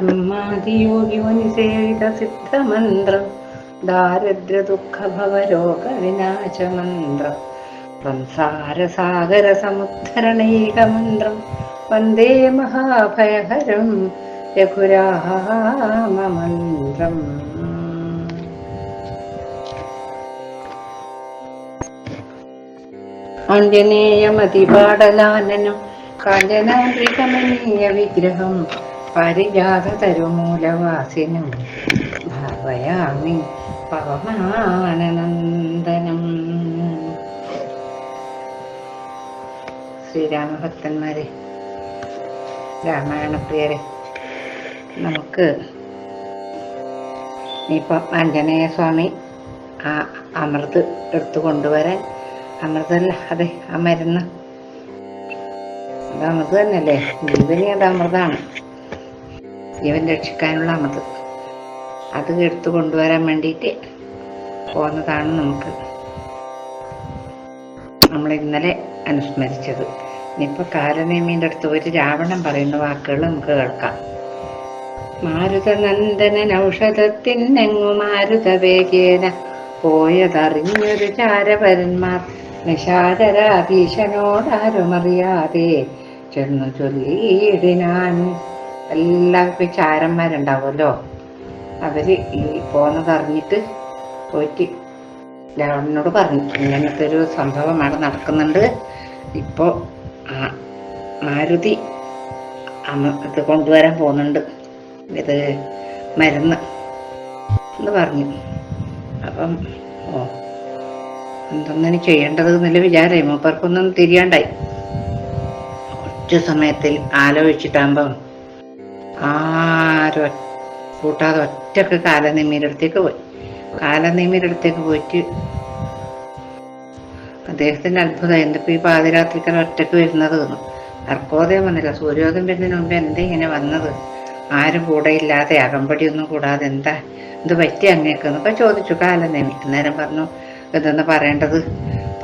ബ്രഹ്മാദിയോഗി മുനിസേവിത സിദ്ധമന്ത്രം ദാരിദ്ര്യ ദുഃഖ ഭവരോഗ വിനാശമന്ത്രം സംസാരസാഗര സമുദ്ധരണൈകമന്ത്രം വന്ദേ മഹാഭയഹരം രഘുരാമമന്ത്രം. ആഞ്ജനേയമതിപാടലാനനം കാഞ്ചനാദ്രികമനീയ വിഗ്രഹം പാരിജാത തരുമൂലവാസിനും ഭാവയാമി പവമാനനന്ദനം ശ്രീരാമഭക്തന്മാരെ രാമായണപ്രിയരെ നമുക്ക് ഇപ്പം ആഞ്ജനേയ സ്വാമി ആ അമൃത് എടുത്തു കൊണ്ടുവരാൻ അമൃതല്ല അതെ ആ മരുന്ന്. അത് അമൃത് തന്നെയല്ലേ? ജീവനി അത് അമൃതാണ്. ജീവൻ രക്ഷിക്കാനുള്ള അമൃത് അത് എടുത്തു കൊണ്ടുവരാൻ വേണ്ടിയിട്ട് പോകുന്നതാണ് നമുക്ക് നമ്മൾ ഇന്നലെ അനുസ്മരിച്ചത്. ഇനിയിപ്പോൾ കാലനേമീന്റെ അടുത്ത് ഒരു രാവണൻ പറയുന്ന വാക്കുകൾ നമുക്ക് കേൾക്കാം. മാരുതനന്ദനൻ ഔഷധത്തിനെങ്ങു മാരുത വേഗേന പോയതറിഞ്ഞൊരു ചാരവരന്മാർ നിശാചരാധീശനോടാരുമറിയാതെ ചെന്നു ചൊല്ലിയിടിനാൻ എല്ലാവർക്കും ചാരന്മാരുണ്ടാവുമല്ലോ അവർ ഈ പോന്നതറിഞ്ഞിട്ട് പോയിട്ട് രാവണനോട് പറഞ്ഞു ഇങ്ങനത്തെ ഒരു സംഭവം അവിടെ നടക്കുന്നുണ്ട്. ഇപ്പോൾ മാരുതി ഇത് കൊണ്ടുവരാൻ പോകുന്നുണ്ട്. ഇത് മരുന്ന്. എന്ന് പറഞ്ഞു. അപ്പം ഓ എന്തൊന്നിന് ചെയ്യേണ്ടത് എന്നുള്ള വിചാരമായി മൂപ്പർക്കൊന്നും തിരിയാണ്ടായി. കുറച്ച് സമയത്തിൽ ആലോചിച്ചിട്ടാകുമ്പം ആരും കൂട്ടാതെ ഒറ്റയ്ക്ക് കാലനിമീരടുത്തേക്ക് പോയി. കാലനിമീരടുത്തേക്ക് പോയിട്ട് അദ്ദേഹത്തിന്റെ അത്ഭുതം എന്തിപ്പോ ഈ പാതിരാത്രിക്കൽ ഒറ്റയ്ക്ക് വരുന്നത് തോന്നും അർക്കോദയം വന്നില്ല. സൂര്യോദയം വരുന്നതിന് മുമ്പ് എന്താ ഇങ്ങനെ വന്നത്? ആരും കൂടെ ഇല്ലാതെ അകമ്പടിയൊന്നും കൂടാതെ എന്താ? ഇത് പറ്റി അങ്ങേക്ക്? എന്നൊക്കെ ചോദിച്ചു. കാലനേമി അന്നേരം പറഞ്ഞു ഇതെന്ന് പറയേണ്ടത്?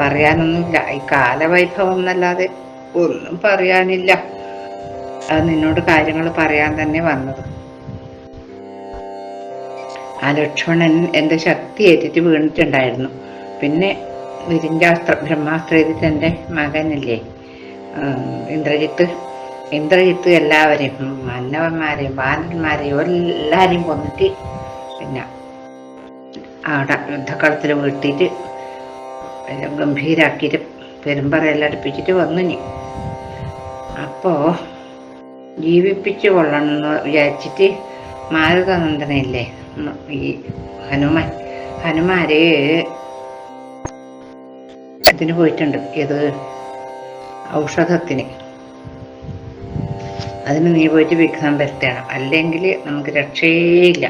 പറയാനൊന്നുമില്ല. ഈ കാലവൈഭവം എന്നല്ലാതെ ഒന്നും പറയാനില്ല. നിന്നോട് കാര്യങ്ങൾ പറയാൻ തന്നെ വന്നത്. ആ ലക്ഷ്മണൻ എന്റെ ശക്തി ഏറ്റിട്ട് വീണിട്ടുണ്ടായിരുന്നു. പിന്നെ വിരിഞ്ചാസ്ത്ര ബ്രഹ്മാസ്ത്ര ചെയ്തിട്ട് എന്റെ മകനില്ലേ ഇന്ദ്രജിത്ത്. ഇന്ദ്രജിത്ത് എല്ലാവരെയും മന്നവന്മാരെയും ബാലന്മാരെയും എല്ലാവരെയും കൊന്നിട്ട് പിന്നെ അവിടെ യുദ്ധക്കളത്തിൽ വീട്ടിയിട്ട് ഗംഭീരാക്കിയിട്ട് പെരുമ്പറയെല്ലാം അടുപ്പിച്ചിട്ട് വന്നു നീ അപ്പോൾ ജീവിപ്പിച്ചു കൊള്ളണം എന്ന് വിചാരിച്ചിട്ട് മാരുതനന്ദനയില്ലേ ഈ ഹനുമാൻ ഹനുമാരെ ഇതിന് പോയിട്ടുണ്ട്. ഇത് ഔഷധത്തിന്. അതിന് നീ പോയിട്ട് വിഘ്നം വരുത്തണം. അല്ലെങ്കിൽ നമുക്ക് രക്ഷയില്ല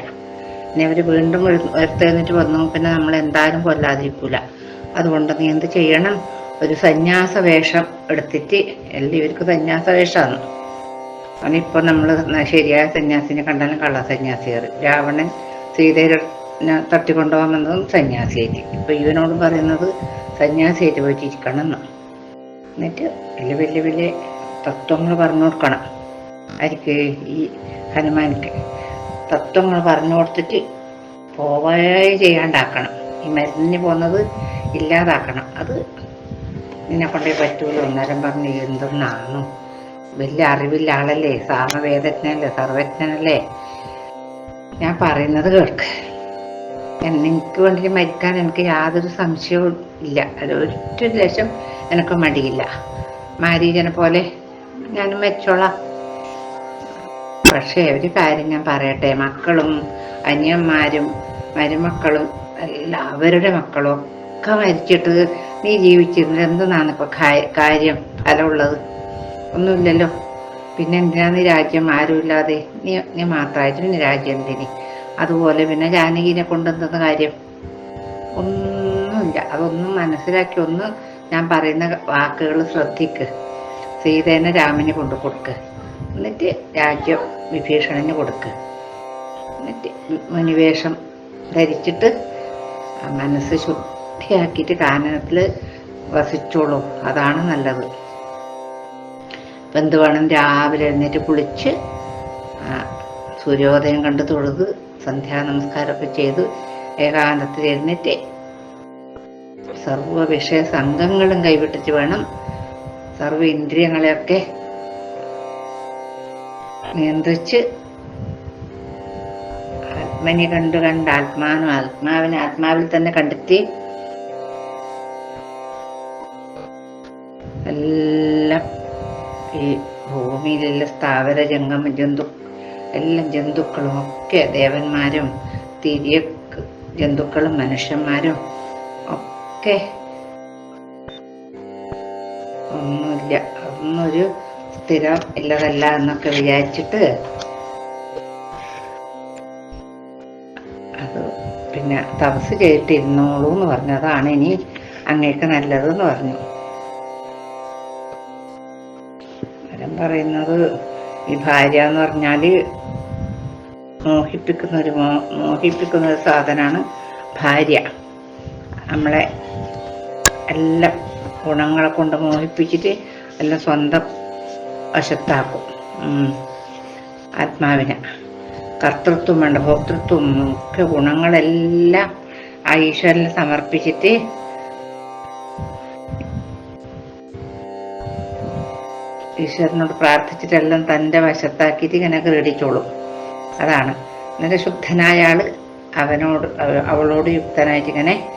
ഇനി അവർ വീണ്ടും ഉയർത്തെഴുന്നിട്ട് വന്നു പിന്നെ നമ്മൾ എന്തായാലും കൊല്ലാതിരിക്കൂല. അതുകൊണ്ട് നീ എന്ത് ചെയ്യണം? ഒരു സന്യാസ വേഷം എടുത്തിട്ട് എല്ലാവർക്കും സന്യാസ വേഷമാണ് അവനിപ്പോൾ നമ്മൾ ശരിയായ സന്യാസിനെ കണ്ടാലും കള്ള സന്യാസിയർ രാവണൻ സീതയെ തട്ടിക്കൊണ്ടുപോകാൻ വന്നതും സന്യാസിയായിട്ട്. ഇപ്പൊ ഇവനോട് പറയുന്നത് സന്യാസിയായിട്ട് പോയിട്ടിരിക്കണം എന്ന് എന്നിട്ട് വലിയ വലിയ വലിയ തത്വങ്ങൾ പറഞ്ഞു കൊടുക്കണം. ആർക്ക് ഈ ഹനുമാനിക്ക്. തത്വങ്ങൾ പറഞ്ഞു കൊടുത്തിട്ട് പോവേ ചെയ്യാണ്ടാക്കണം. ഈ മരുന്നിന് പോകുന്നത് ഇല്ലാതാക്കണം. അത് നിന്നെ കൊണ്ടേ പറ്റൂല? അന്നേരം പറഞ്ഞു എന്തൊന്നാണോ വലിയ അറിവില്ല ആളല്ലേ സാമവേദജ്ഞനല്ലേ സർവജ്ഞനല്ലേ? ഞാൻ പറയുന്നത് കേൾക്ക്. എനിക്ക് വേണ്ടി മരിക്കാൻ എനിക്ക് യാതൊരു സംശയവും ഇല്ല. ഒറ്റ ലക്ഷം എനിക്ക് മടിയില്ല. മാരീജനെ പോലെ ഞാൻ മരിച്ചോളാം പക്ഷേ ഒരു കാര്യം ഞാൻ പറയട്ടെ. മക്കളും അനിയന്മാരും മരുമക്കളും എല്ലാവരുടെ മക്കളും ഒക്കെ മരിച്ചിട്ട് നീ ജീവിച്ചിരുന്നത് എന്തെന്നാണ് ഇപ്പൊ കാര്യം ഫലമുള്ളത്? ഒന്നുമില്ലല്ലോ. പിന്നെ എന്തിനാന്ന് രാജ്യം ആരുമില്ലാതെ? നീ നീ മാത്രമായിട്ട് പിന്നെ രാജ്യം എന്തിന്? അതുപോലെ പിന്നെ ജാനകിനെ കൊണ്ടുവന്ന കാര്യം. ഒന്നുമില്ല. അതൊന്നും മനസ്സിലാക്കി ഒന്ന് ഞാൻ പറയുന്ന വാക്കുകൾ ശ്രദ്ധിക്ക്. സീതേനെ രാമന് കൊണ്ടു കൊടുക്ക്. എന്നിട്ട് രാജ്യം വിഭീഷണന് കൊടുക്ക്. എന്നിട്ട് മുനിവേഷം ധരിച്ചിട്ട് മനസ്സ് ശുദ്ധിയാക്കിയിട്ട് കാനനത്തിൽ വസിച്ചോളൂ. അതാണ് നല്ലത്. ഇപ്പം എന്ത് വേണം രാവിലെ എഴുന്നേറ്റ് കുളിച്ച് സൂര്യോദയം കണ്ട് തൊഴുത് സന്ധ്യാ നമസ്കാരമൊക്കെ ചെയ്ത് ഏകാന്തത്തിൽ എഴുന്നേറ്റ് സർവ വിഷയ സംഘങ്ങളും കൈവിട്ടിച്ച് വേണം സർവ ഇന്ദ്രിയങ്ങളെയൊക്കെ നിയന്ത്രിച്ച് ആത്മനെ കണ്ടു കണ്ട് ആത്മാവിനെ ആത്മാവിൽ തന്നെ കണ്ടെത്തി ഭൂമിയിലുള്ള സ്ഥാവര ജംഗമ ജന്തു എല്ലാം ജന്തുക്കളും ഒക്കെ ദേവന്മാരും തിരിയ ജന്തുക്കളും മനുഷ്യന്മാരും ഒക്കെ ഒന്നുമില്ല. ഒന്നൊരു സ്ഥിരം ഇല്ലതല്ല എന്നൊക്കെ വിചാരിച്ചിട്ട് അത് പിന്നെ തപസ് ചെയ്തിട്ടിരുന്നോളൂ എന്ന് പറഞ്ഞതാണ്. ഇനി അങ്ങേക്ക് നല്ലത് എന്ന് പറഞ്ഞു. പറയുന്നത് ഈ ഭാര്യ എന്ന് പറഞ്ഞാൽ മോഹിപ്പിക്കുന്ന ഒരു മോഹിപ്പിക്കുന്ന ഒരു സാധനമാണ് ഭാര്യ. നമ്മളെ എല്ലാ ഗുണങ്ങളെ കൊണ്ട് മോഹിപ്പിച്ചിട്ട് എല്ലാം സ്വന്തം വശത്താക്കും. ആത്മാവിനെ. കർത്തൃത്വം വേണ്ട ഭോക്തൃത്വം ഒക്കെ ഗുണങ്ങളെല്ലാം ആ ഈശ്വരനെ സമർപ്പിച്ചിട്ട് ഈശ്വരനോട് പ്രാർത്ഥിച്ചിട്ടെല്ലാം തന്റെ വശത്താക്കിയിട്ട് ഇങ്ങനെ ക്രീഡിച്ചോളും. അതാണ്. എന്നിട്ട് ശുദ്ധനായ ആൾ അവനോട് അവളോട് യുക്തനായിട്ട് ഇങ്ങനെ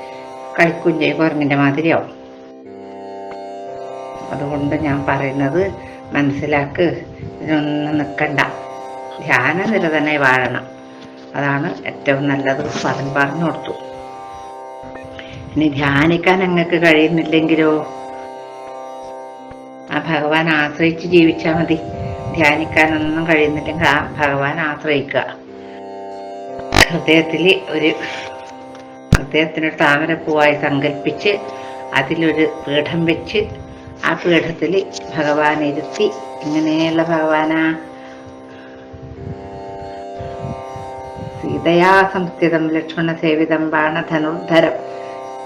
കളിക്കും ചെയ്യും. കുരങ്ങിന്റെ മാതിരിയാവും. അതുകൊണ്ട് ഞാൻ പറയുന്നത് മനസ്സിലാക്ക്. ഇതിനൊന്നും നിൽക്കണ്ട തന്നെ വാഴണം. അതാണ് ഏറ്റവും നല്ലത് പറഞ്ഞു പറഞ്ഞു കൊടുത്തു. ഇനി ധ്യാനിക്കാൻ നിങ്ങൾക്ക് കഴിയുന്നില്ലെങ്കിലോ? ആ ഭഗവാൻ ആശ്രയിച്ച് ജീവിച്ചാൽ മതി. ധ്യാനിക്കാനൊന്നും കഴിയുന്നില്ലെങ്കിൽ ആ ഭഗവാൻ ആശ്രയിക്കുക. ഹൃദയത്തിൽ ഒരു ഹൃദയത്തിനൊരു താമരപ്പൂവായി സങ്കല്പിച്ച് അതിലൊരു പീഠം വെച്ച് ആ പീഠത്തിൽ ഭഗവാൻ ഇരുത്തി ഇങ്ങനെയുള്ള ഭഗവാനാ. സീതയാ സംസ്ഥിതം ലക്ഷ്മണ സേവിതം ബാണധനുർധരം.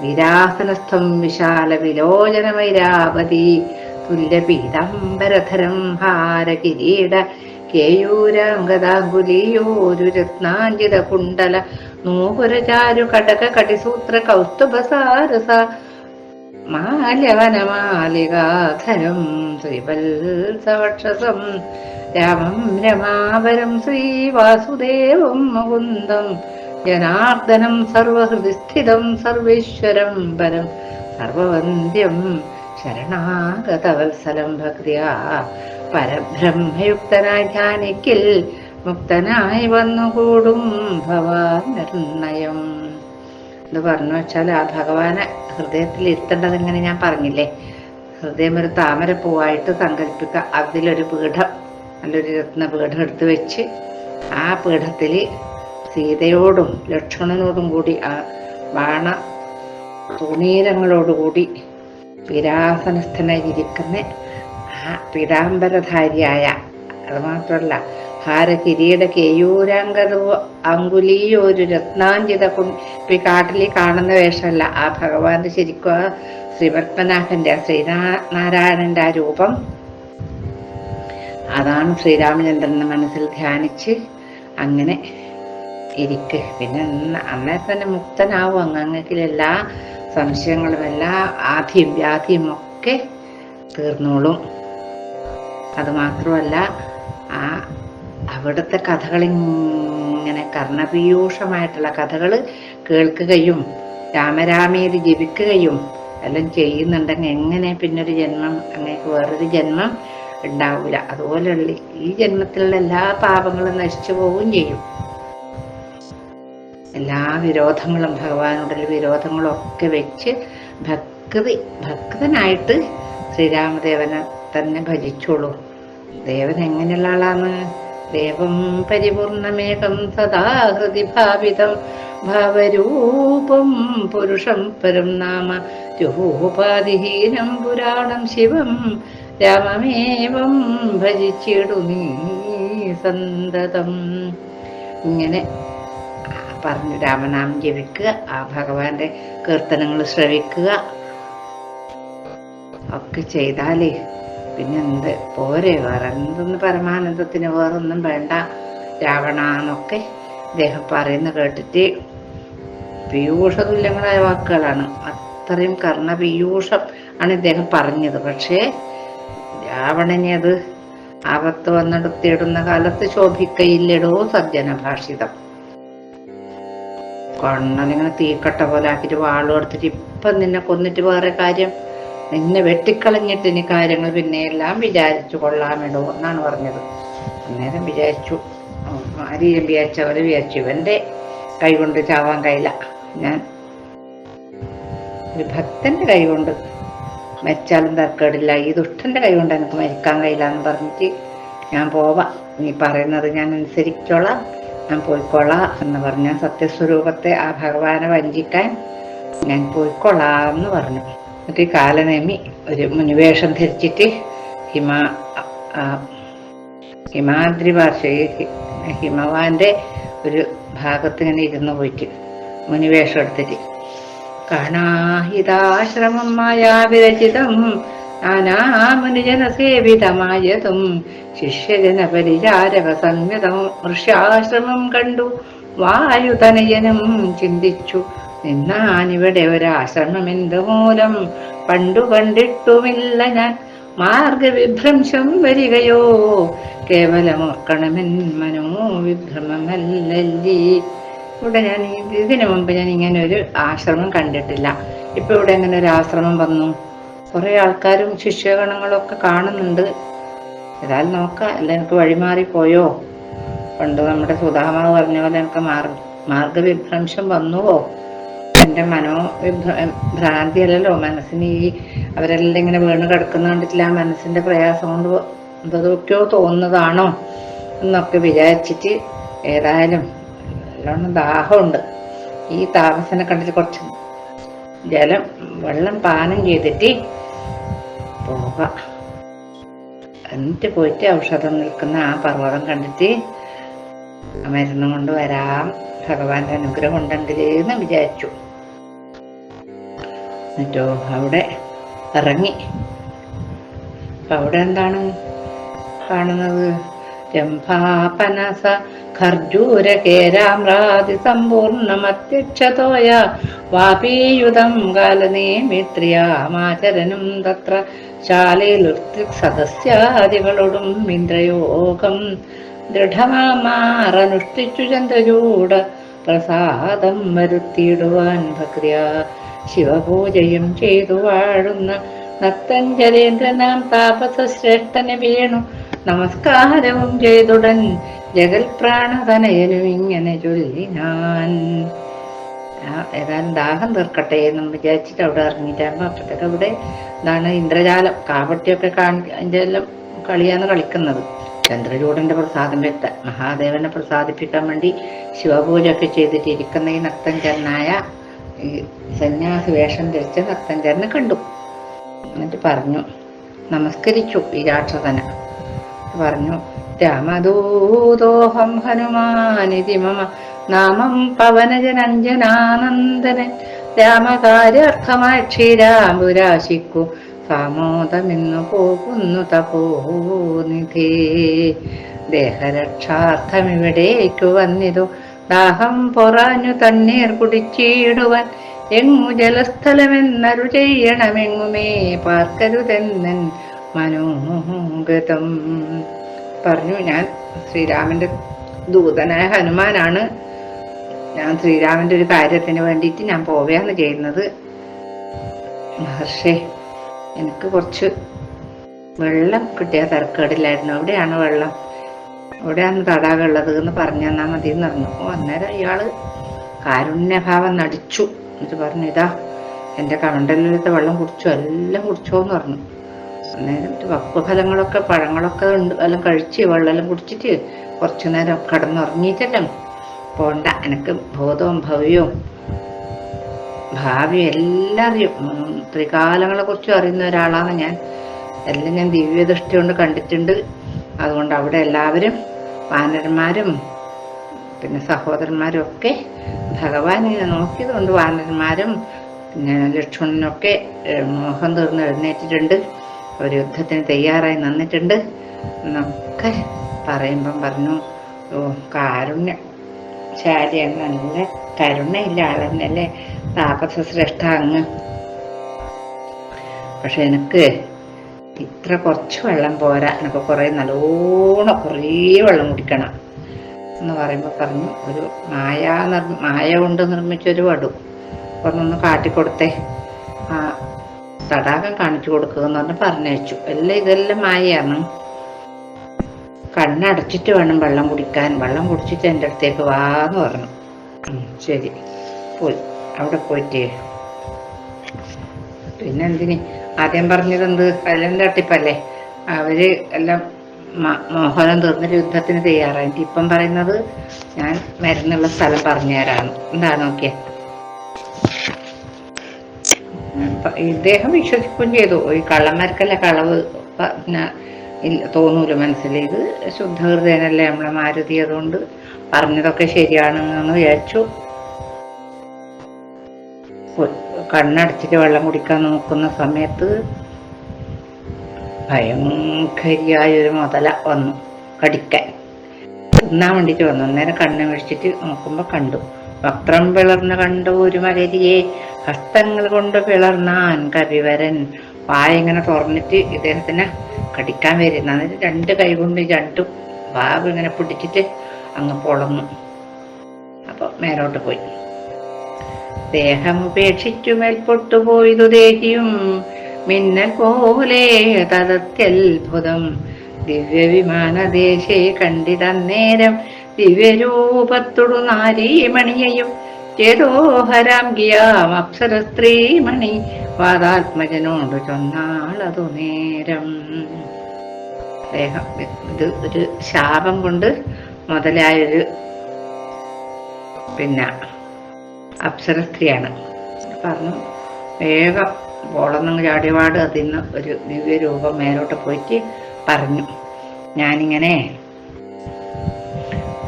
വിരാസനസ്ഥം വിശാല വിലോചനമൈരാവതി തുല്യപീതാംബരധരം ഹാരകിരീട കേയൂരാംഗദാങ്കുലീയോരു രത്നാഞ്ജിത കുണ്ടല നൂപുരചാരു കടക കടിസൂത്ര കൗസ്തുഭസാരസ മാലവനമാലികാധരം ശ്രീവത്സവക്ഷസം രാമം രമാവരം ശ്രീവാസുദേവം മുകുന്ദം ജനാർദ്ദനം സർവഹൃദിസ്ഥിതം സർവേശ്വരം പരം സർവവന്ദ്യം ശരണാഗതവത്സലം ഭക്തിയ പരബ്രഹ്മയുക്തനായി ധ്യാനിക്കിൽ മുക്തനായി വന്നുകൂടും ഭവാൻ നിർണയം. എന്ന് പറഞ്ഞു വെച്ചാൽ ആ ഭഗവാനെ ഹൃദയത്തിൽ ഇരുത്തേണ്ടത് എങ്ങനെ ഞാൻ പറഞ്ഞില്ലേ? ഹൃദയം ഒരു താമര താമരപ്പൂവായിട്ട് സങ്കല്പിക്കുക. അതിലൊരു പീഠം നല്ലൊരു രത്ന പീഠം എടുത്തു വെച്ച് ആ പീഠത്തിൽ സീതയോടും ലക്ഷ്മണനോടും കൂടി ആ ബാണ തുണീരങ്ങളോടുകൂടി വിരാസനസ്ഥനായി ഇരിക്കുന്ന ആ പീതാംബരധാരിയായ അതുമാത്രമല്ല ഹാരകിരീട കേയൂരാംഗത അങ്കുലിയോ ഒരു രത്നാഞ്ചിത കുപ്പി കാട്ടിലി കാണുന്ന വേഷമല്ല. ആ ഭഗവാന്റെ ശരിക്കും ആ ശ്രീപത്മനാഭന്റെ ശ്രീനാരായണന്റെ ആ രൂപം. അതാണ് ശ്രീരാമചന്ദ്രനെ മനസ്സിൽ ധ്യാനിച്ച് അങ്ങനെ ഇരിക്ക്. പിന്നെ അന്നേ തന്നെ മുക്തനാവും. അങ്ങനെ എല്ലാ സംശയങ്ങളും എല്ലാ ആധിയും വ്യാധിയും ഒക്കെ തീർന്നോളും. അതുമാത്രമല്ല ആ അവിടുത്തെ കഥകളിങ്ങനെ കർണപീയൂഷമായിട്ടുള്ള കഥകൾ കേൾക്കുകയും രാമരാമേരി ജപിക്കുകയും എല്ലാം ചെയ്യുന്നുണ്ടെങ്കിൽ എങ്ങനെ പിന്നൊരു ജന്മം അങ്ങേക്ക് വേറൊരു ജന്മം ഉണ്ടാവില്ല അതുപോലെയുള്ള ഈ ജന്മത്തിലുള്ള എല്ലാ പാപങ്ങളും നശിച്ചു പോവുകയും ചെയ്യും. എല്ലാ വിരോധങ്ങളും ഭഗവാനോടുള്ള വിരോധങ്ങളും ഒക്കെ വെച്ച് ഭക്തി ഭക്തനായിട്ട് ശ്രീരാമദേവനെ തന്നെ ഭജിച്ചോളൂ. ദേവൻ എങ്ങനെയുള്ള ആളാണ്? ദേവം പരിപൂർണമേകം സദാ ഹൃദി ഭാവിതം ഭാവരൂപം പുരുഷം പരം നാമ രൂപാതിഹീനം പുരാണം ശിവം. രാമമേവം ഭജിച്ചിടു നീ സന്തതം. ഇങ്ങനെ പറഞ്ഞു. രാമനാമം ജപിക്കുക ആ ഭഗവാന്റെ കീർത്തനങ്ങൾ ശ്രവിക്കുക. ഒക്കെ ചെയ്താലേ പിന്നെ എന്ത് പോരെ. വേറെ എന്തൊന്ന് പരമാനന്ദത്തിന് വേറൊന്നും വേണ്ട. രാവണ എന്നൊക്കെ ഇദ്ദേഹം പറയുന്ന കേട്ടിട്ട് പീയൂഷതുല്യങ്ങളായ വാക്കുകളാണ്. അത്രയും കർണപീയൂഷം ആണ് ഇദ്ദേഹം പറഞ്ഞത്. പക്ഷേ രാവണനെ അത് ആപത്ത് വന്നെടുത്തിടുന്ന കാലത്ത് ശോഭിക്കയില്ലടോ സജ്ജന ഭാഷിതം കണ്ണനിങ്ങനെ തീക്കട്ട പോലെ ആക്കിയിട്ട് വാളും എടുത്തിട്ട് ഇപ്പം നിന്നെ കൊന്നിട്ട് വേറെ കാര്യം. നിന്നെ വെട്ടിക്കളഞ്ഞിട്ട് ഇനി കാര്യങ്ങൾ പിന്നെ എല്ലാം വിചാരിച്ചു കൊള്ളാമിടോ എന്നാണ് പറഞ്ഞത്. അന്നേരം വിചാരിച്ചു. ആരെയും വിചാരിച്ച പോലെ വിചാരിച്ചു. ഇവന്റെ കൈ കൊണ്ട് ചാവാൻ കഴിയില്ല. ഞാൻ ഒരു ഭക്തന്റെ കൈ കൊണ്ട് മരിച്ചാലും തർക്കേടില്ല. ഈ ദുഷ്ടന്റെ കൈ കൊണ്ട് എനിക്ക് മരിക്കാൻ കഴിയില്ല എന്ന് പറഞ്ഞിട്ട് ഞാൻ പോവാം. നീ പറയുന്നത് ഞാൻ അനുസരിച്ചോളാം. ഞാൻ പോയിക്കൊള്ളാം എന്ന് പറഞ്ഞ സത്യസ്വരൂപത്തെ ആ ഭഗവാനെ വഞ്ചിക്കാൻ ഞാൻ പോയിക്കൊള്ളാം എന്ന് പറഞ്ഞു. എന്നിട്ട് ഈ കാലനേമി ഒരു മുനിവേഷം ധരിച്ചിട്ട് ഹിമ ഹിമാദ്രി ഭാഷ ഹിമവാന്റെ ഒരു ഭാഗത്ത് ഇങ്ങനെ ഇരുന്ന് പോയിട്ട് മുനിവേഷം എടുത്തിട്ട്. കാണാഹിതാശ്രമം മായാവിരചിതം നാനാമുനിജന സേവിതമായതും വൃഷ്യാശ്രമം കണ്ടു. വായുതനയനും ചിന്തിച്ചു. നിന്നാനിവിടെ ഒരാശ്രമം എന്ത് മൂലം പണ്ടു കണ്ടിട്ടുമില്ല ഞാൻ. മാർഗവിഭ്രംശം വരികയോ? കേവലമോർക്കണമെൻ മനോ വിഭ്രമമല്ലല്ലീ ഇവിടെ ഞാൻ ഇതിനു മുമ്പ് ഞാൻ ഇങ്ങനെ ഒരു ആശ്രമം കണ്ടിട്ടില്ല. ഇപ്പൊ ഇവിടെ എങ്ങനെ ഒരു ആശ്രമം വന്നു? കുറെ ആൾക്കാരും ശിഷ്യഗണങ്ങളും ഒക്കെ കാണുന്നുണ്ട്. ഏതായാലും നോക്കാം അല്ല എനിക്ക് വഴിമാറി പോയോ? പണ്ട് നമ്മുടെ സുധാമാവ് പറഞ്ഞ പോലെ എനിക്ക് മാർഗ മാർഗവിഭ്രംശം വന്നുവോ? എന്റെ മനോ ഭ്രാന്തി അല്ലല്ലോ മനസ്സിന് ഈ അവരെല്ലാം ഇങ്ങനെ വീണ് കിടക്കുന്ന കണ്ടിട്ടില്ല ആ മനസ്സിന്റെ പ്രയാസം കൊണ്ട് എന്തൊക്കെയോ തോന്നുന്നതാണോ എന്നൊക്കെ വിചാരിച്ചിട്ട് ഏതായാലും നല്ലോണം ദാഹമുണ്ട്. ഈ താമസനെ കണ്ടിട്ട് കുറച്ച് ജലം വെള്ളം പാനം ചെയ്തിട്ട് പോകാം എന്നിട്ട് പോയിട്ട് ഔഷധം നിൽക്കുന്ന ആ പർവതം കണ്ടിട്ട് മരുന്ന് കൊണ്ട് വരാം. ഭഗവാന്റെ അനുഗ്രഹം ഉണ്ടെങ്കിലേന്ന് വിചാരിച്ചു. എന്നിട്ടോ അവിടെ ഇറങ്ങി. അപ്പൊ അവിടെ എന്താണ് കാണുന്നത്? രംഭാപനസ ഖർജൂര കേരാമ്രാതി സമ്പൂർണമത്യക്ഷതോയ വാപീയുതം കാലനേമിത്രിയാമാചരനും തത്ര ശാലയിലുർത്തിക് സദസ്യാദികളോടും ഇന്ദ്രയോഗം ദൃഢമാറനുഷ്ഠിച്ചു ചന്ദ്രചൂട പ്രസാദം വരുത്തിയിടുവാൻ ഭക്രിയ. ശിവപൂജയും ചെയ്തു വാഴുന്ന നത്തഞ്ജലേന്ദ്രനാം താപസശ്രേഷ്ഠന് വീണു. നമസ്കാരവും ചെയ്തുടൻ ജഗൽ പ്രാണതനയനും ഇങ്ങനെ ചൊല്ലി ഞാൻ ഏതായാലും ദാഹം തീർക്കട്ടെ എന്നും വിചാരിച്ചിട്ട് അവിടെ ഇറങ്ങിയിട്ടാകുമ്പോൾ അപ്പോഴത്തേക്ക് അവിടെ ഇതാണ് ഇന്ദ്രജാലം. കാവട്ടിയൊക്കെ കാണി എല്ലാം കളിയാണ് കളിക്കുന്നത്. ചന്ദ്രചൂടന്റെ പ്രസാദം വ്യക്ത മഹാദേവനെ പ്രസാദിപ്പിക്കാൻ വേണ്ടി ശിവപൂജയൊക്കെ ചെയ്തിട്ട് ഇരിക്കുന്ന ഈ നക്തഞ്ചരനായ ഈ സന്യാസി വേഷം ധരിച്ച നക്തഞ്ചരനെ കണ്ടു. എന്നിട്ട് പറഞ്ഞു നമസ്കരിച്ചു ഈ രാക്ഷസനെ. പറഞ്ഞു രാമദൂതോഹം ഹനുമാനിതി മമ നാമം പവനജനഞ്ജനാനന്ദനൻ രാമകാര്യാർത്ഥമായി ക്ഷീരാമ്പുരാശിക്കു സാമോദമെന്നു പോകുന്നു തപോനിധേ. ദേഹരക്ഷാർത്ഥമിവിടേക്കു വന്നിതു. ദാഹം പൊറാഞ്ഞു തണ്ണീർ കുടിച്ചിടുവാൻ. എങ്ങു ജലസ്ഥലമെന്നരു ചെയ്യണമെങ്ങുമേ? പാർക്കരുതെന്നൻ മനോഗതം പറഞ്ഞു ഞാൻ ശ്രീരാമന്റെ ദൂതനായ ഹനുമാനാണ്. ഞാൻ ശ്രീരാമന്റെ ഒരു കാര്യത്തിന് വേണ്ടിയിട്ട് ഞാൻ പോവുകയാണ് ചെയ്യുന്നത്. മഹർഷേ എനിക്ക് കുറച്ച് വെള്ളം കിട്ടിയ തരക്കേടില്ലായിരുന്നു. എവിടെയാണ് വെള്ളം? എവിടെയാണ് തടാകമുള്ളത് എന്ന് പറഞ്ഞു തന്നാൽ മതി എന്ന് പറഞ്ഞു. അന്നേരം ഇയാൾ കാരുണ്യഭാവം നടിച്ചു. എന്നിട്ട് പറഞ്ഞു ഇതാ എന്റെ കണ്ടലിലത്തെ വെള്ളം കുടിച്ചു? എല്ലാം കുടിച്ചോ? എന്ന് പറഞ്ഞു. അന്നേരം ഭക്വഫലങ്ങളൊക്കെ പഴങ്ങളൊക്കെ ഉണ്ട്. എല്ലാം കഴിച്ച് വെള്ളമെല്ലാം കുടിച്ചിട്ട് കുറച്ചു നേരം കിടന്നുറങ്ങിയിട്ടെല്ലാം. പോണ്ട. എനിക്ക് ബോധവും ഭവ്യവും ഭാവി എല്ലാം അറിയും ത്രികാലങ്ങളെ കുറിച്ചും അറിയുന്ന ഒരാളാണ് ഞാൻ. എല്ലാം ഞാൻ ദിവ്യദൃഷ്ടി കൊണ്ട് കണ്ടിട്ടുണ്ട്. അതുകൊണ്ട് അവിടെ എല്ലാവരും വാനരന്മാരും പിന്നെ സഹോദരന്മാരും ഒക്കെ ഭഗവാനെ നോക്കിയത് കൊണ്ട് വാനരന്മാരും പിന്നെ ലക്ഷ്മണനൊക്കെ മോഹം തീർന്ന് എഴുന്നേറ്റിട്ടുണ്ട്. ഒരു യുദ്ധത്തിന് തയ്യാറായി നിന്നിട്ടുണ്ട്. എന്നൊക്കെ പറയുമ്പം പറഞ്ഞു. കാരുണ്യം. ശാരിയാണ് നല്ല കരുണയില്ല ആളെന്നല്ലേ? താപസ ശ്രേഷ്ഠ അങ്ങ്. പക്ഷെ എനിക്ക് ഇത്ര കുറച്ച് വെള്ളം പോരാ. എനിക്ക് കുറേ നല്ലോണം കുറേ വെള്ളം കുടിക്കണം എന്ന് പറയുമ്പോൾ പറഞ്ഞു ഒരു മായ നിർ മായ കൊണ്ട് നിർമ്മിച്ചൊരു വടു. ഒന്നൊന്ന് കാട്ടിക്കൊടുത്തേ. ആ തടാകം കാണിച്ചു കൊടുക്കുക എന്ന് പറഞ്ഞ് പറഞ്ഞയച്ചു. എല്ലാം ഇതെല്ലാം മായയാണ് കണ്ണടച്ചിട്ട് വേണം വെള്ളം കുടിക്കാൻ. വെള്ളം കുടിച്ചിട്ട് എന്റെ അടുത്തേക്ക് വാന്ന് പറഞ്ഞു. ശരി. പോയി. അവിടെ പോയിട്ട്. പിന്നെ ആദ്യം പറഞ്ഞത് എന്ത് എല്ലാം തട്ടിപ്പല്ലേ? അവർ എല്ലാം മോഹനം തീർന്നൊരു യുദ്ധത്തിന് തയ്യാറായിട്ട് ഇപ്പം പറയുന്നത് ഞാൻ മരുന്നുള്ള സ്ഥലം പറഞ്ഞു തരാണ് എന്താ നോക്കിയേ ഇദ്ദേഹം വിശ്വസിക്കുകയും ചെയ്തു. ഈ കള്ളന്മാർക്കല്ല കളവ്? ഇല്ല തോന്നൂല മനസ്സിൽ ഇത് ശുദ്ധഹൃദയനല്ലേ നമ്മളെ മാരുതി അതുകൊണ്ട് പറഞ്ഞതൊക്കെ ശരിയാണെന്ന് വിചാരിച്ചു. കണ്ണടച്ചിട്ട് വെള്ളം കുടിക്കാൻ നോക്കുന്ന സമയത്ത് ഭയങ്കരിയായ ഒരു മുതല വന്നു കടിക്കാൻ. തിന്നാൻ വേണ്ടിയിട്ട് വന്നു. അന്നേരം കണ്ണ് മേടിച്ചിട്ട് നോക്കുമ്പോൾ കണ്ടു. വക്രം പിളർന്ന് കണ്ടു ഒരു മലരിയെ. ഹസ്തങ്ങൾ കൊണ്ട് പിളർന്നാൻ കവിവരൻ വായ ഇങ്ങനെ തുറന്നിട്ട് ഇദ്ദേഹത്തിനെ കടിക്കാൻ വരുന്ന എന്നിട്ട് രണ്ട് കൈ കൊണ്ട് രണ്ടും ബാബു ഇങ്ങനെ പിടിച്ചിട്ട് അങ്ങ് പൊളന്നു. അപ്പൊ മേലോട്ട് പോയി. ദേഹം ഉപേക്ഷിച്ചു മേൽപൊട്ടുപോയതു ദേഹിയും മിന്നൽ പോലെ തതത്യത്ഭുതം ദിവ്യവിമാനദേശേ കണ്ടിതന്നേരം ദിവ്യരൂപത്തൊടു നാരീമണിയെയും ചേതോഹരാം ഗിയാം അപ്സര സ്ത്രീമണി വാദാത്മജനോട് ചൊന്നാളതു നേരം. ഇത് ഒരു ശാപം കൊണ്ട് മുതലായൊരു പിന്നെ അപ്സര സ്ത്രീയാണ് പറഞ്ഞു വേഗം പോളൊന്നും ചാടിപാട് അതിൽ നിന്ന് ഒരു ദിവ്യരൂപം മേലോട്ട് പോയിട്ട് പറഞ്ഞു ഞാനിങ്ങനെ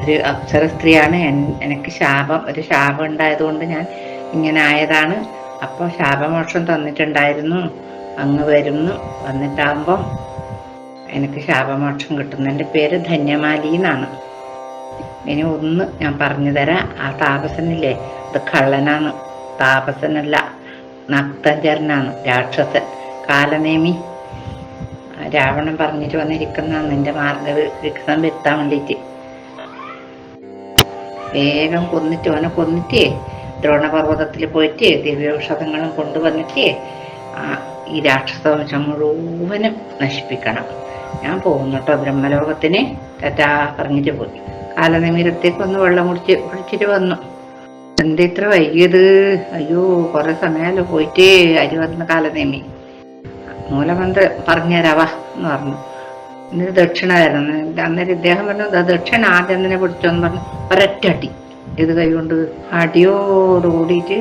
ഒരു അപ്സര സ്ത്രീയാണ് എനിക്ക് ശാപം ഒരു ശാപം ഉണ്ടായതുകൊണ്ട് ഞാൻ ഇങ്ങനെ ആയതാണ്. അപ്പോൾ ശാപമോക്ഷം തന്നിട്ടുണ്ടായിരുന്നു. അങ്ങ് വരുന്നു. വന്നിട്ടാകുമ്പോൾ എനിക്ക് ശാപമോക്ഷം കിട്ടുന്നു എന്റെ പേര് ധന്യമാലി എന്നാണ്. ഇനി ഒന്ന് ഞാൻ പറഞ്ഞു തരാം. ആ താപസനില്ലേ? അത് കള്ളനാണ്. താപസനല്ല നക്തഞ്ചരനാണ് രാക്ഷസൻ. കാലനേമി. രാവണൻ പറഞ്ഞിട്ട് വന്നിരിക്കുന്നതാണ് നിന്റെ മാർഗവിഘ്നം വരുത്താൻ വേണ്ടിയിട്ട്. വേഗം കൊന്നിട്ട് അവനെ കൊന്നിട്ട്. ദ്രോണപർവതത്തിൽ പോയിട്ട് ദിവ്യൌഷധങ്ങളും കൊണ്ടുവന്നിട്ട് ഈ രാക്ഷസവംശം മുഴുവനും നശിപ്പിക്കണം. ഞാൻ പോകുന്നുട്ടോ ബ്രഹ്മലോകത്തിന്. തെറ്റാ പറഞ്ഞിട്ട് പോയി. കാലനിമിരത്തേക്ക് ഒന്ന് വെള്ളം കുടിച്ച് കുടിച്ചിട്ട് വന്നു. എന്താ ഇത്ര വൈകിയത്? അയ്യോ കുറെ സമയമല്ലോ പോയിട്ട് അരി വന്ന കാലനേമി. മൂലമന്ത്രം പറഞ്ഞുതരാവാ എന്ന് പറഞ്ഞു. എന്നിട്ട് ദക്ഷിണ തരണം അന്നേരം ഇദ്ദേഹം പറഞ്ഞു "ദാ ദക്ഷിണ ആദ്യം തന്നെ പിടിച്ചോന്ന് പറഞ്ഞു. ഒരൊറ്റ അടി. ഇത് കൈകൊണ്ട് അടിയോട് കൂടിയിട്ട്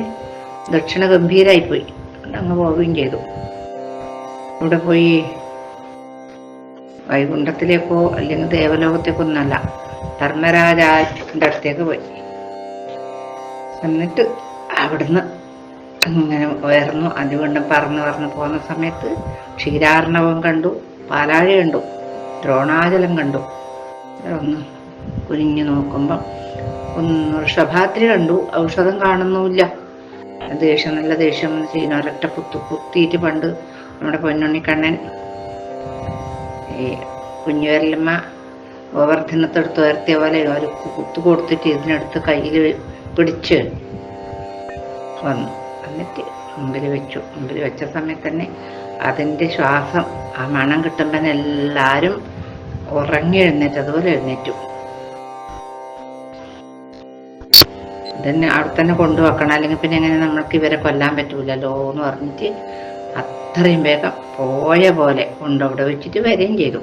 ദക്ഷിണ ഗംഭീരായിപ്പോയി. അങ്ങ് പോവുകയും ചെയ്തു. ഇവിടെ പോയി വൈകുണ്ഠത്തിലേക്കോ അല്ലെങ്കിൽ ദേവലോകത്തേക്കൊന്നല്ല ധർമ്മരാജാന്റെ അടുത്തേക്ക് പോയി. എന്നിട്ട് അവിടുന്ന് അങ്ങനെ ഉയർന്നു അതുകൊണ്ടും പറന്ന് പറന്ന് പോകുന്ന സമയത്ത് ക്ഷീരാർണവം കണ്ടു പാലാഴി കണ്ടു ദ്രോണാചലം കണ്ടു. ഒന്ന് കുനിഞ്ഞു നോക്കുമ്പം ഒന്ന് വൃഷഭാദ്രി കണ്ടു. ഔഷധം കാണുന്നുമില്ല. ദേഷ്യം നല്ല ദേഷ്യം ചെയ്യുന്ന. ഒരൊറ്റ കുത്തു കുത്തിയിട്ട് പണ്ട് നമ്മുടെ പൊന്നുണ്ണിക്കണ്ണൻ ഈ കുഞ്ഞുവരലമ്മ ഗോവർദ്ധനത്തെടുത്ത് ഉയർത്തിയ പോലെ ഒരു കുത്തു കൊടുത്തിട്ട് ഇതിനെടുത്ത് കയ്യിൽ പിടിച്ച് വന്നു. എന്നിട്ട് മുമ്പിൽ വെച്ചു. മുമ്പിൽ വെച്ച സമയത്ത് തന്നെ അതിന്റെ ശ്വാസം ആ മണം കിട്ടുമ്പോൾ എല്ലാവരും ഉറങ്ങി എഴുന്നേറ്റ് അതുപോലെ എഴുന്നേറ്റു. ഇതന്നെ അവിടെ തന്നെ കൊണ്ടുവെക്കണം. അല്ലെങ്കിൽ പിന്നെ എങ്ങനെ നമ്മൾക്ക് ഇവരെ കൊല്ലാൻ പറ്റൂലല്ലോ എന്ന് പറഞ്ഞിട്ട് അത്രയും വേഗം പോയ പോലെ കൊണ്ടവിടെ വെച്ചിട്ട് വരികയും ചെയ്തു.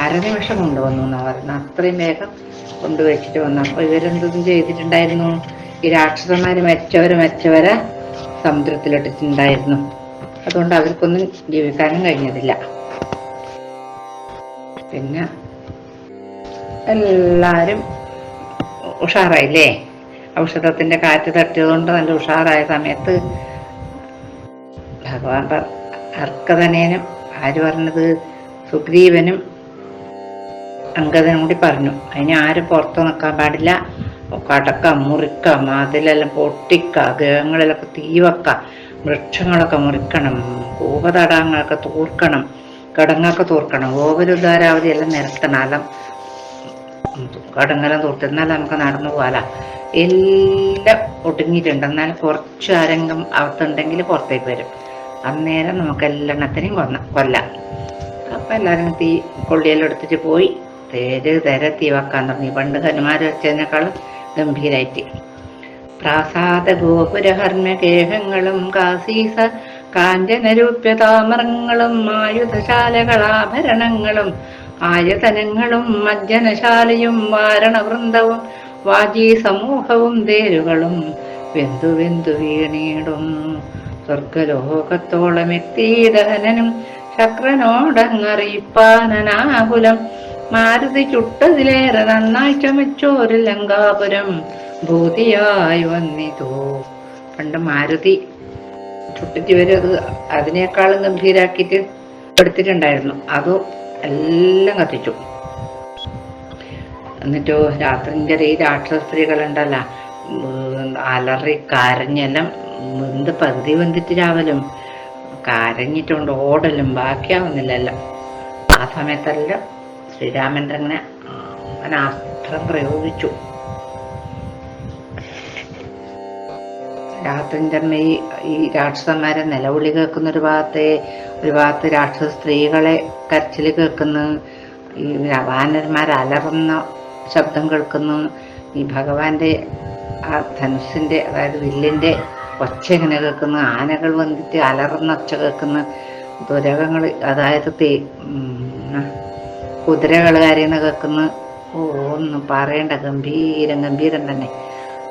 അരനിമിഷം കൊണ്ടുവന്നു എന്നാ പറയുന്നത്. അത്രയും വേഗം കൊണ്ടുവച്ചിട്ട് വന്നു. അപ്പൊ ഇവരെന്തും ചെയ്തിട്ടുണ്ടായിരുന്നു? ഈ രാക്ഷസന്മാര് മരിച്ചവരെ മരിച്ചവരെ സമുദ്രത്തിലിട്ടിട്ടുണ്ടായിരുന്നു. അതുകൊണ്ട് അവർക്കൊന്നും ജീവിക്കാനും കഴിഞ്ഞതില്ല. പിന്നെ എല്ലാരും ഉഷാറായില്ലേ? ഔഷധത്തിന്റെ കാറ്റ് തട്ടിയതുകൊണ്ട് നല്ല ഉഷാറായ സമയത്ത് ഭഗവാൻ അർക്കതനേനും ആര് പറഞ്ഞത്? സുഗ്രീവനും അങ്കദനും കൂടി പറഞ്ഞു. അതിന് ആരും പുറത്ത് നിൽക്കാൻ പാടില്ല. കടക്ക മുറിക്ക മതിലെല്ലാം പൊട്ടിക്ക ഗ്രഹങ്ങളിലൊക്കെ തീ വെക്ക വൃക്ഷങ്ങളൊക്കെ മുറിക്കണം കൂപതടാങ്ങളൊക്കെ തൂർക്കണം കടങ്ങൊക്കെ തൂർക്കണം ഓവരുദ്ധാരാവധി എല്ലാം നിരത്തണം. അല്ല കടങ്ങെല്ലാം തൊട്ട് എന്നാലും നമുക്ക് നടന്നു പോകാല എല്ലാം ഒടുങ്ങിയിട്ടുണ്ട് എന്നാൽ കുറച്ച് ആരെങ്കിലും അകത്തുണ്ടെങ്കിൽ പുറത്തേക്ക് വരും. അന്നേരം നമുക്ക് എല്ലെണ്ണത്തിനെയും കൊന്ന കൊല്ലാം. അപ്പം എല്ലാവരും തീ കൊള്ളിയെല്ലാം പോയി. തേര് തര തീ വെക്കാൻ തുടങ്ങി. പണ്ട് ഹനുമാർ വെച്ചതിനേക്കാളും ഗംഭീരായിട്ട്. പ്രാസാദ ഗോപുരഹർമ്മ കേഹങ്ങളും കാസീസ കാഞ്ചനരൂപ്യ താമരങ്ങളും ആയുധശാലകളാഭരണങ്ങളും ആയതനങ്ങളും മജ്ജനശാലയും വാരണവൃന്ദവും വാജി സമൂഹവും തേരുകളും വെന്തു വെന്തു വീണീടുന്നു സ്വർഗലോകത്തോളം എത്തി ദഹനനും ശക്രനോടങ്ങറിയിപ്പാനനാകുലം. മാരുതി ചുട്ടതിലേറെ നന്നായി ചമച്ചോരു ലങ്കാപുരം ഭൂതിയായി വന്നിതോ. പണ്ട് മാരുതി ചുട്ടിട്ട് അത് അതിനേക്കാളും ഗംഭീരാക്കിയിട്ട് എടുത്തിട്ടുണ്ടായിരുന്നു. അത് എല്ലാം കത്തിച്ചു. എന്നിട്ടോ രാത്രിന്റെ ഈ രാക്ഷസ അലറി കരഞ്ഞെല്ലാം വെന്ത് പകുതി വെന്തിട്ട് രാവിലും കരഞ്ഞിട്ടുണ്ട് ഓടലും ബാക്കിയാവുന്നില്ലല്ലോ ആ സമയത്തെല്ലാം ശ്രീരാമന്റെ അങ്ങനെ അങ്ങനെ അസ്ത്രം പ്രയോഗിച്ചു. രാത്രിന്റെ ഈ ഈ രാക്ഷസന്മാരെ നിലവിളി കേൾക്കുന്ന ഒരു ഭാഗത്തെ ഒരു ഭാഗത്ത് രാക്ഷസ സ്ത്രീകളെ കരച്ചിൽ കേൾക്കുന്നു. ഈ വാനന്മാർ അലറുന്ന ശബ്ദം കേൾക്കുന്നു. ഈ ഭഗവാന്റെ ആ ധനുസിന്റെ അതായത് വില്ലിന്റെ ഒച്ച ഇങ്ങനെ കേൾക്കുന്നു. ആനകൾ വന്നിട്ട് അലറുന്ന ഒച്ച കേൾക്കുന്നു. ദുരകങ്ങൾ അതായത് തേ കുതിരകൾ കാര്യങ്ങൾ കേൾക്കുന്നു. ഓ ഒന്നും പറയണ്ട. ഗംഭീരം ഗംഭീരം തന്നെ.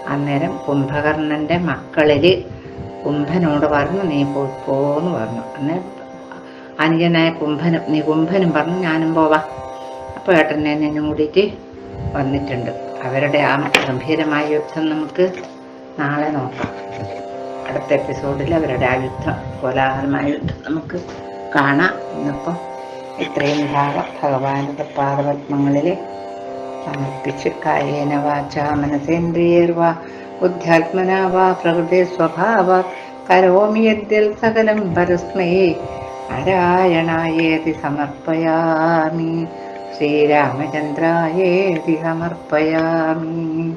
അന്നേരം കുംഭകർണന്റെ മക്കളിൽ കുംഭനോട് പറഞ്ഞു നീ പോന്ന് പറഞ്ഞു. അന്നേരം അനുജനായ കുംഭനും നീ കുംഭനും പറഞ്ഞു ഞാനും പോവാ. അപ്പോൾ ഏട്ടനെ എന്നും കൂടിയിട്ട് വന്നിട്ടുണ്ട്. അവരുടെ ആ ഗംഭീരമായ യുദ്ധം നമുക്ക് നാളെ നോക്കാം. അടുത്ത എപ്പിസോഡിൽ അവരുടെ ആ യുദ്ധം കോലാഹലമായ യുദ്ധം നമുക്ക് കാണാം. ഇന്നിപ്പം ഇത്രയും ഭാഗം ഭഗവാനുടെ പാദപത്മങ്ങളിൽ സമർപ്പിച്ച് കായേന വാച മനസേന്ദ്രിയർവാ ബുദ്ധ്യാത്മന വാ പ്രകൃതി സ്വഭാവ കരോമി യദ്യൽ സകലം പരസ്മേ. നാരായണായേതി സമർപ്പയാമി ശ്രീരാമചന്ദ്രായേതി സമർപ്പയാമി.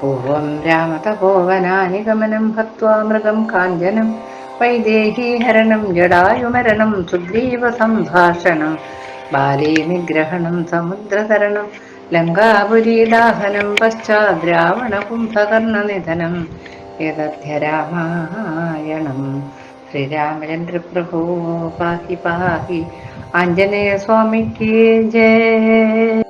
പൂർവം രാമതപോവനാനിഗമനം ഹത്വാ മൃഗം കാഞ്ചനം വൈദേഹീഹരണം ജടായുമരണം സുഗ്രീവ സംഭാഷണം. ബാലീ നിഗ്രഹണം സമുദ്രതരണം ലങ്കാപുരീദാഹനം പശ്ചാത് രാവണ രാമായണം ശ്രീരാമചന്ദ്രപ്രഭോ പാഹി പാഹി. ആഞ്ജനേയ സ്വാമിക്ക് ജയ.